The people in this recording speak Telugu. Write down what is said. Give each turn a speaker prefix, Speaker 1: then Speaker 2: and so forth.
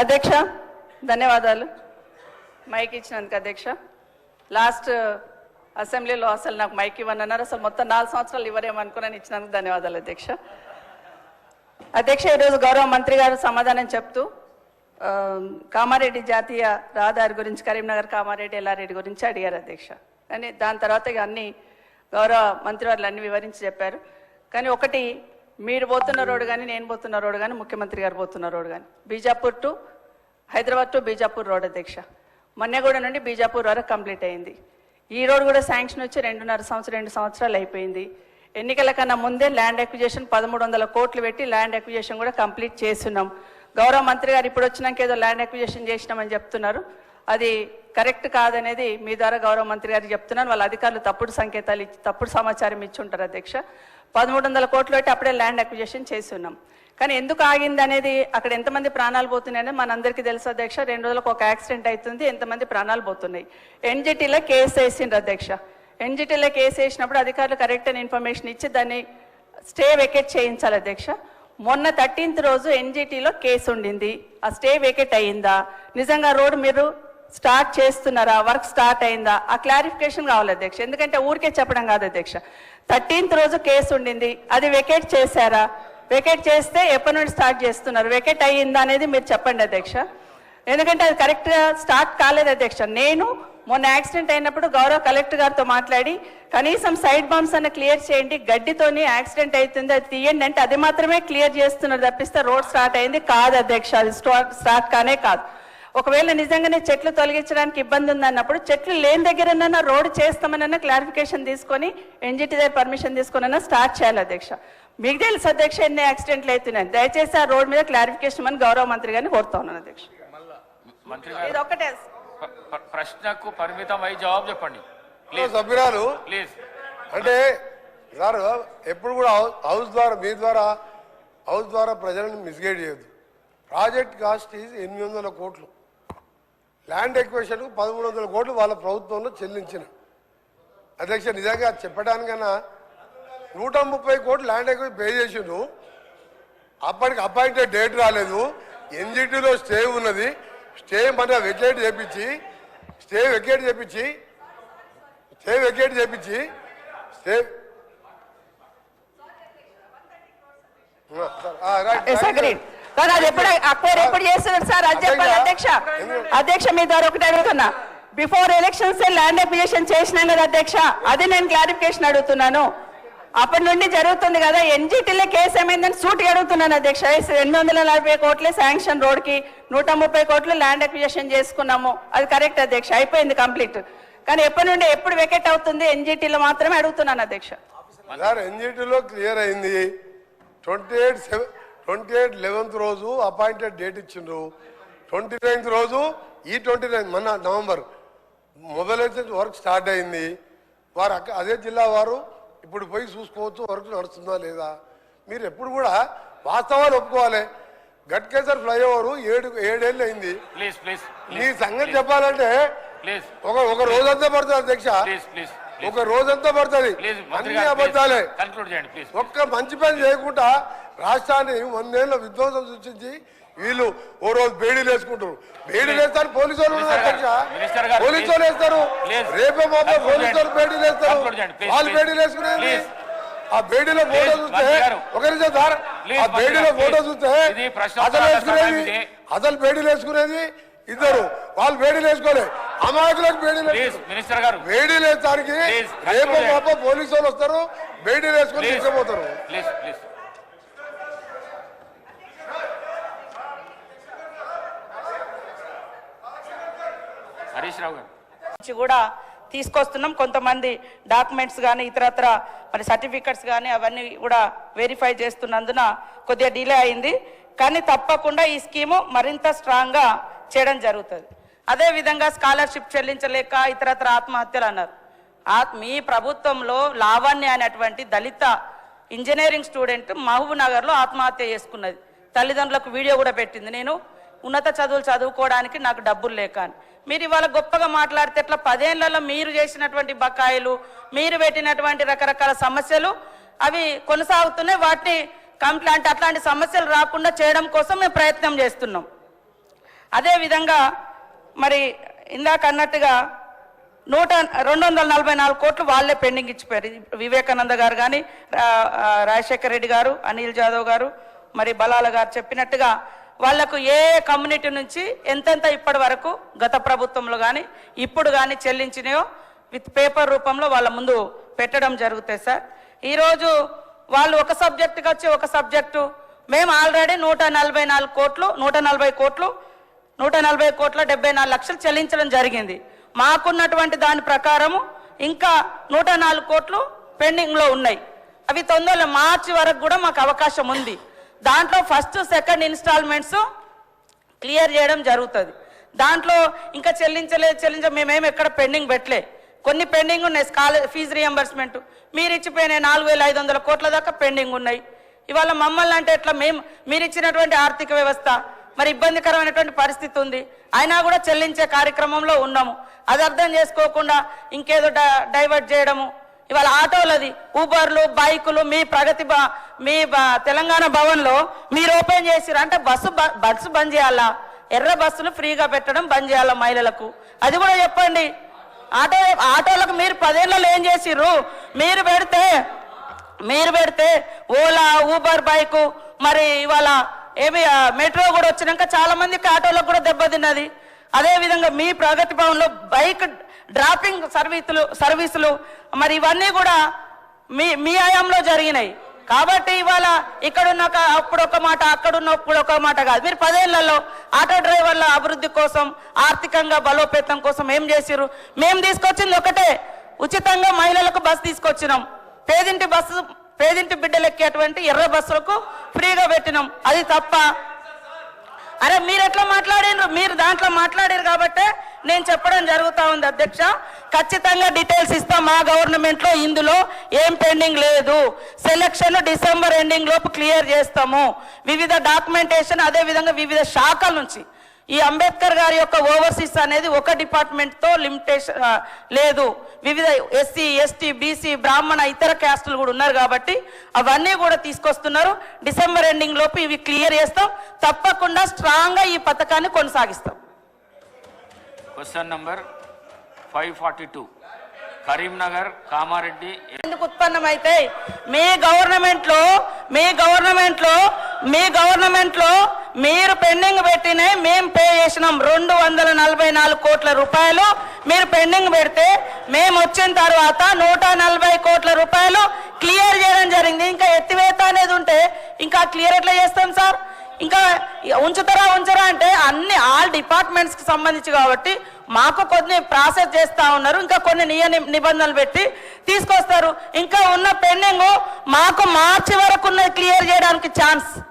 Speaker 1: అధ్యక్ష ధన్యవాదాలు. మైక్ ఇచ్చినందుకు అధ్యక్ష. లాస్ట్ uh, అసెంబ్లీలో అసలు నాకు మైక్ ఇవ్వనన్నారు. అసలు మొత్తం నాలుగు సంవత్సరాలు ఇవ్వరేమనుకున్నాను ఇచ్చినందుకు ధన్యవాదాలు అధ్యక్ష. అధ్యక్ష ఈరోజు గౌరవ మంత్రి గారు సమాధానం చెప్తూ um, కామారెడ్డి జాతీయ రహదారి గురించి కరీంనగర్ కామారెడ్డి ఎల్లారెడ్డి గురించి అడిగారు అధ్యక్ష. కానీ దాని తర్వాత ఇక అన్ని గౌరవ మంత్రివారులు అన్ని వివరించి చెప్పారు. కానీ ఒకటి మీరు పోతున్న రోడ్డు కానీ నేను పోతున్న రోడ్డు కానీ ముఖ్యమంత్రి గారు పోతున్న రోడ్డు కానీ Bijapur to Hyderabad to Bijapur road అధ్యక్ష. మొన్నగూడ నుండి బీజాపూర్ వరకు కంప్లీట్ అయింది. ఈ రోడ్ కూడా శాంక్షన్ వచ్చి రెండున్నర సంవత్సరం రెండు సంవత్సరాలు అయిపోయింది. ఎన్నికల కన్నా ముందే ల్యాండ్ అక్విజేషన్ పదమూడు వందల కోట్లు పెట్టి ల్యాండ్ అక్విజేషన్ కూడా కంప్లీట్ చేస్తున్నాం. గౌరవ మంత్రి గారు ఇప్పుడు వచ్చినాక ఏదో ల్యాండ్ అక్విజేషన్ చేసినామని చెప్తున్నారు. అది కరెక్ట్ కాదనేది మీ ద్వారా గౌరవ మంత్రి గారు చెప్తున్నారు. వాళ్ళ అధికారులు తప్పుడు సంకేతాలు ఇచ్చి తప్పుడు సమాచారం ఇచ్చి ఉంటారు అధ్యక్ష. పదమూడు వందల కోట్లు పెట్టి అప్పుడే ల్యాండ్ అక్విజిషన్ చేసి ఉన్నాం కానీ ఎందుకు ఆగింది అనేది అక్కడ ఎంతమంది ప్రాణాలు పోతున్నాయని మనందరికీ తెలుసు అధ్యక్ష. రెండు రోజులకు ఒక యాక్సిడెంట్ అవుతుంది ఎంతమంది ప్రాణాలు పోతున్నాయి. ఎన్జిటీలో కేసు వేసిండ్రు అధ్యక్ష. ఎన్జిటీలో కేసు వేసినప్పుడు అధికారులు కరెక్ట్ అయిన ఇన్ఫర్మేషన్ ఇచ్చి దాన్ని స్టే వెకేట్ చేయించాలి అధ్యక్ష. మొన్న థర్టీన్త్ రోజు ఎన్జిటీలో కేసు ఉండింది. ఆ స్టే వెకేట్ అయ్యిందా? నిజంగా రోడ్డు మీరు స్టార్ట్ చేస్తున్నారా? వర్క్ స్టార్ట్ అయిందా? ఆ క్లారిఫికేషన్ కావాలి అధ్యక్ష. ఎందుకంటే ఊరికే చెప్పడం కాదు అధ్యక్ష. థర్టీన్త్ రోజు కేసు ఉండింది. అది వెకేట్ చేశారా? వెకేట్ చేస్తే ఎప్పటి నుండి స్టార్ట్ చేస్తున్నారు? వెకేట్ అయ్యిందా అనేది మీరు చెప్పండి అధ్యక్ష. ఎందుకంటే అది కరెక్ట్గా స్టార్ట్ కాలేదు అధ్యక్ష. నేను మొన్న యాక్సిడెంట్ అయినప్పుడు గౌరవ కలెక్టర్ గారితో మాట్లాడి కనీసం సైడ్ బాంబ్స్ అన్న క్లియర్ చేయండి గడ్డితోని యాక్సిడెంట్ అవుతుంది అది తీయండి అంటే అది మాత్రమే క్లియర్ చేస్తున్నారు తప్పిస్తే రోడ్ స్టార్ట్ అయింది కాదు అధ్యక్ష. అది స్టార్ట్ స్టార్ట్ కానే కాదు. ఒకవేళ నిజంగానే చెట్లు తొలగించడానికి ఇబ్బంది ఉందన్నప్పుడు చెట్లు లేని దగ్గర రోడ్ చేస్తామనన్నా క్లారిఫికేషన్ తీసుకొని ఎన్జిటి దగ్గర పర్మిషన్ తీసుకొని స్టార్ట్ చేయాలి అధ్యక్ష. మీకు తెలుసు అధ్యక్ష ఎన్ని యాక్సిడెంట్లు అవుతున్నాయి. దయచేసి ఆ రోడ్ మీద క్లారిఫికేషన్ అని గౌరవ మంత్రి గారిని కోరుతా ఉన్నాను అధ్యక్ష. ఇది
Speaker 2: ప్రశ్నకు పరిమితం అయి జవాబు చెప్పండి. ప్లీజ్
Speaker 3: సభ్యురాలు
Speaker 2: ప్లీజ్.
Speaker 3: అంటే సార్ ఎప్పుడు కూడా హౌస్ ద్వారా మీ ద్వారా హౌస్ ద్వారా ప్రజలను మిస్గైడ్ చేయొద్దు. ప్రాజెక్ట్ కాస్ట్ ఈజ్ ఎనిమిది వందల కోట్లు. ల్యాండ్ ఎక్వేషన్కు పదమూడు వందల కోట్లు వాళ్ళ ప్రభుత్వంలో చెల్లించిన. అధ్యక్ష నిజంగా చెప్పడానికన్నా నూట ముప్పై కోట్లు ల్యాండ్ ఎక్వేషన్ పే చేసిండు అప్పటికి అపాయింటెడ్ డేట్ రాలేదు. ఎన్జిటిలో స్టే ఉన్నది. స్టే మన వెకేట్ చేపించి స్టే వెకేట్ చేపించి స్టే వెకేట్ చేపించి స్టే ఆ, రైట్,
Speaker 1: కానీ అది ఎప్పుడు అక్వైర్ ఎప్పుడు చేస్తున్నారు సార్? అది చెప్పాలి అధ్యక్ష. అధ్యక్ష మీ ద్వారా ఒకటి అడుగుతున్నా. బిఫోర్ ఎలక్షన్స్ ల్యాండ్ అప్లికేషన్ చేసినాం కదా అధ్యక్ష? అది నేను క్లారిఫికేషన్ అడుగుతున్నాను. అప్పటి నుండి జరుగుతుంది కదా ఎన్జిటీలో కేసు ఏమైందని సూటి అడుగుతున్నాను అధ్యక్ష. ఎనిమిది వందల నలభై కోట్లే శాంక్షన్ రోడ్కి నూట ముప్పై కోట్లు ల్యాండ్ అక్విజిషన్ చేసుకున్నాము. అది కరెక్ట్ అధ్యక్ష. అయిపోయింది కంప్లీట్ కానీ ఎప్పటి నుండి ఎప్పుడు వెకెట్ అవుతుంది ఎన్జిటీలో మాత్రమే అడుగుతున్నాను అధ్యక్ష.
Speaker 3: ఎన్జిటిలో క్లియర్ అయింది. Twenty eight twenty eight eleventh రోజు అపాయింటెడ్ డేట్ ఇచ్చిండ్రు. ట్వంటీ నైన్త్ రోజు ఈ ట్వంటీ నైన్త్ మొన్న నవంబర్ మొబైలైజేషన్ వర్క్ స్టార్ట్ అయింది. వారు అక్క అదే జిల్లా వారు ఇప్పుడు పోయి చూసుకోవచ్చు వర్క్ నడుస్తుందా లేదా. మీరు ఎప్పుడు కూడా వాస్తవాలు ఒప్పుకోవాలి. గట్కేసర్ ఫ్లైఓవర్ ఏడు ఏడేళ్ళు అయింది. నీ సంగతి చెప్పాలంటే ఒక ఒక రోజంతా పడుతుంది అధ్యక్ష.
Speaker 2: Please please.
Speaker 3: ఒక రోజంతా పడుతుంది
Speaker 2: మంత్రి
Speaker 3: అన్ని అబద్ధాలే
Speaker 2: చేయండి ప్లీజ్
Speaker 3: ఒక్క మంచి పని చేయకుండా రాష్ట్రాన్ని వందేళ్ళ విధ్వంసం సృష్టించి వీళ్ళు ఓ రోజు బేడీలు వేసుకుంటారు బేడీలు వేస్తారు పోలీసు వాళ్ళు పోలీసు వాళ్ళు వేస్తారు. రేపే మాపే
Speaker 2: కన్క్లూడ్
Speaker 3: పోలీసు వాళ్ళు. బేడీలు వేస్తారు వాళ్ళు. బేడీలు వేసుకునేది. ఆ బేడీలో ఫోటో చూస్తే
Speaker 2: మంత్రి గారు.
Speaker 3: ఒక నిమిషం సార్ ఆ
Speaker 2: మంత్రి
Speaker 3: బేడీలో ఫోటో. చూస్తే అసలు వేసుకునేది. అసలు బేడీలు వేసుకునేది ఇద్దరు. వాళ్ళు బేడీలు వేసుకోలే. అమాయకులకు బేడీలు
Speaker 2: ప్లీజ్
Speaker 3: వేసుకుంటారు.
Speaker 2: మినిస్టర్ గారు.
Speaker 3: వేడీలు వేస్తానికి
Speaker 2: ప్లీజ్,
Speaker 3: రేపు మాప పోలీసు వాళ్ళు వస్తారు బేడీలు వేసుకొని తీసుకుపోతారు.
Speaker 2: హరీష్ రావు గారు.
Speaker 1: కూడా తీసుకొస్తున్నాం. కొంతమంది డాక్యుమెంట్స్ కానీ ఇతరత్ర మరి సర్టిఫికెట్స్ కానీ అవన్నీ కూడా వెరిఫై చేస్తున్నందున కొద్దిగా డిలే అయింది. కానీ తప్పకుండా ఈ స్కీము మరింత స్ట్రాంగ్గా చేయడం జరుగుతుంది. అదే విధంగా స్కాలర్షిప్ చెల్లించలేక ఇతరత్ర ఆత్మహత్యలు అన్నారు. మీ ప్రభుత్వంలో లావణ్య అనేటువంటి దళిత ఇంజనీరింగ్ స్టూడెంట్ మహబూబ్ నగర్లో ఆత్మహత్య చేసుకున్నది. తల్లిదండ్రులకు వీడియో కూడా పెట్టింది. నేను ఉన్నత చదువులు చదువుకోవడానికి నాకు డబ్బులు లేక అని. మీరు ఇవాళ గొప్పగా మాట్లాడితే ఎట్లా పదేళ్ళలో మీరు చేసినటువంటి బకాయిలు మీరు పెట్టినటువంటి రకరకాల సమస్యలు అవి కొనసాగుతున్నాయి. వాటిని
Speaker 4: కంప్లైంట్ అట్లాంటి సమస్యలు రాకుండా చేయడం కోసం మేము ప్రయత్నం చేస్తున్నాం. అదేవిధంగా మరి ఇందాక అన్నట్టుగా నూట రెండు వందల నలభై నాలుగు కోట్లు వాళ్ళే పెండింగ్ ఇచ్చిపోయారు. వివేకానంద గారు కానీ రాజశేఖర రెడ్డి గారు అనిల్ జాదవ్ గారు మరి బలాల గారు చెప్పినట్టుగా వాళ్ళకు ఏ కమ్యూనిటీ నుంచి ఎంతెంత ఇప్పటి వరకు గత ప్రభుత్వంలో కానీ ఇప్పుడు కానీ చెల్లించినాయో విత్ పేపర్ రూపంలో వాళ్ళ ముందు పెట్టడం జరుగుతాయి సార్. ఈరోజు వాళ్ళు ఒక సబ్జెక్టుకి వచ్చి ఒక సబ్జెక్టు. మేము ఆల్రెడీ నూట నలభై నాలుగు కోట్లు నూట నలభై కోట్లు నూట నలభై కోట్ల డెబ్బై నాలుగు లక్షలు చెల్లించడం జరిగింది. మాకున్నటువంటి దాని ప్రకారము ఇంకా నూట నాలుగు కోట్లు పెండింగ్లో ఉన్నాయి. అవి తొందరలో మార్చి వరకు కూడా మాకు అవకాశం ఉంది. దాంట్లో ఫస్ట్ సెకండ్ ఇన్స్టాల్మెంట్స్ క్లియర్ చేయడం జరుగుతుంది. దాంట్లో ఇంకా చెల్లించలేదు చెల్లించ మేమేమి ఎక్కడ పెండింగ్ పెట్టలే. కొన్ని పెండింగ్ ఉన్నాయి స్కాలర్ ఫీజు రియంబర్స్మెంట్. మీరు ఇచ్చిపోయిన నాలుగు వేల ఐదు వందల కోట్ల దాకా పెండింగ్ ఉన్నాయి. ఇవాళ మమ్మల్ని అంటే ఎట్లా మేము మీరు ఇచ్చినటువంటి ఆర్థిక వ్యవస్థ మరి ఇబ్బందికరమైనటువంటి పరిస్థితి ఉంది. అయినా కూడా చెల్లించే కార్యక్రమంలో ఉన్నాము. అది అర్థం చేసుకోకుండా ఇంకేదో డైవర్ట్ చేయడము. ఇవాళ ఆటోలది ఊబర్లు బైకులు మీ ప్రగతి మీ బ- తెలంగాణ భవన్లో మీరు ఓపెన్ చేసిరు అంటే బస్సు బ- బస్సు బంద్ చేయాలా? ఎర్ర బస్సులు ఫ్రీగా పెట్టడం బంద్ చేయాలా మహిళలకు? అది కూడా చెప్పండి. ఆటో ఆటోలకు మీరు పదేళ్ళలో ఏం చేసిర్రు? మీరు పెడితే మీరు పెడితే ఓలా ఊబర్ బైకు మరి ఇవాళ ఏమి మెట్రో కూడా వచ్చినాక చాలా మందికి ఆటోలకు కూడా దెబ్బతిన్నది అదేవిధంగా మీ ప్రగతి భవన్లో బైక్ డ్రాపింగ్ సర్వీసులు సర్వీసులు మరి ఇవన్నీ కూడా మీ మీ హయాంలో జరిగినాయి. కాబట్టి ఇవాళ ఇక్కడున్న అప్పుడు ఒక మాట అక్కడున్నప్పుడు ఒక మాట కాదు. మీరు పదేళ్ళలో ఆటో డ్రైవర్ల అభివృద్ధి కోసం ఆర్థికంగా బలోపేతం కోసం ఏం చేసిర్రు? మేము తీసుకొచ్చింది ఒకటే. ఉచితంగా మహిళలకు బస్సు తీసుకొచ్చినాం. పేదింటి బస్సు పేదింటి బిడ్డలెక్కేటువంటి ఎర్ర బస్సులకు ఫ్రీగా పెట్టినాం. అది తప్ప. అరే మీరు ఎట్లా మాట్లాడినరు? మీరు దాంట్లో మాట్లాడారు కాబట్టే నేను చెప్పడం జరుగుతూ ఉంది అధ్యక్ష. ఖచ్చితంగా డీటెయిల్స్ ఇస్తాం మా గవర్నమెంట్లో ఇందులో. ఏం పెండింగ్ లేదు. సెలక్షన్ డిసెంబర్ ఎండింగ్ లోపు క్లియర్ చేస్తాము. వివిధ డాక్యుమెంటేషన్ అదే విధంగా వివిధ శాఖల నుంచి. ఈ అంబేద్కర్ గారి యొక్క ఓవర్సీస్ అనేది ఒక డిపార్ట్మెంట్తో లిమిటేషన్ లేదు. వివిధ ఎస్సీ ఎస్టీ బీసీ బ్రాహ్మణ ఇతర క్యాస్టులు కూడా ఉన్నారు కాబట్టి అవన్నీ కూడా తీసుకొస్తున్నారు. డిసెంబర్ ఎండింగ్ లోపు ఇవి క్లియర్ చేస్తాం. తప్పకుండా స్ట్రాంగ్గా ఈ పథకాన్ని కొనసాగిస్తాం.
Speaker 2: Question number five forty two. Karimnagar Kamareddy
Speaker 4: ఎందుకు ఉత్పన్నమైతే మీ గవర్నమెంట్లో మీ గవర్నమెంట్లో మీ గవర్నమెంట్లో మీరు పెండింగ్ పెట్టినే మేము పే చేసినాం రెండు వందల నలభై నాలుగు కోట్ల రూపాయలు. మీరు పెండింగ్ పెడితే మేము వచ్చిన తర్వాత నూట నలభై కోట్ల రూపాయలు క్లియర్ చేయడం జరిగింది. ఇంకా ఎత్తివేత అనేది ఉంటే ఇంకా క్లియర్ ఎట్లా చేస్తాం సార్? ఇంకా ఉంచుతారా ఉంచరా అంటే అన్ని ఆల్ డిపార్ట్మెంట్స్కి సంబంధించి కాబట్టి మాకు కొన్ని ప్రాసెస్ చేస్తా ఉన్నారు. ఇంకా కొన్ని నియ ని- నిబంధనలు పెట్టి తీసుకొస్తారు. ఇంకా ఉన్న పెండింగ్ మాకు మార్చి వరకు ఉన్నది క్లియర్ చేయడానికి ఛాన్స్